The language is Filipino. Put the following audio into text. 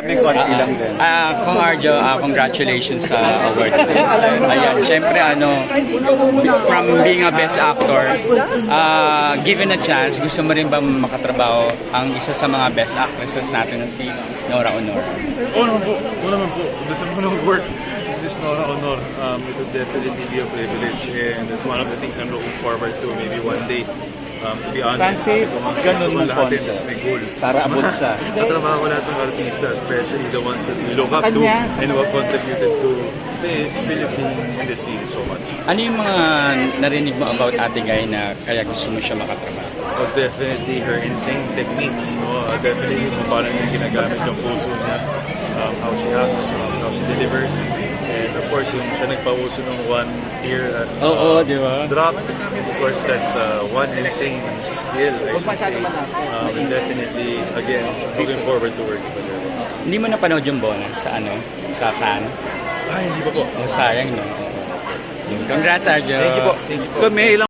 May konti lang din. Ah, Kung Arjo, ah, congratulations sa award. Ayan, syempre ano, from being a best actor, ah, given a chance, gusto mo rin ba makatrabaho ang isa sa mga best actresses natin na si Nora Honor? Oo naman po. Oo naman po. Gusto mo nang work this Honor. Um, it would definitely be a privilege and that's one of the things I'm looking forward to maybe one day. Um, to be honest, Francis, ganun lahat konti. din. That's my goal. Para abot siya. Katrabaho ko lahat ng artista, especially the ones that we look up to Kanya. and who have contributed to the Philippine industry so much. Ano yung mga narinig mo about Ate Guy na kaya gusto mo siya makatrabaho? Oh, definitely her insane techniques. No? Uh, definitely kung paano niya ginagamit yung puso niya. Um, how she acts, um, how she delivers. Course, yung siya nagpauso ng one ear at Oo, di ba? drop. Of course, that's uh, one insane skill, I should say. Um, and definitely, again, looking forward to working with her. Hindi mo napanood yung bonus sa ano, sa fan? Ay, hindi pa po. O sayang no? Congrats, Arjo! Thank you po. Thank you po. Kung may ilang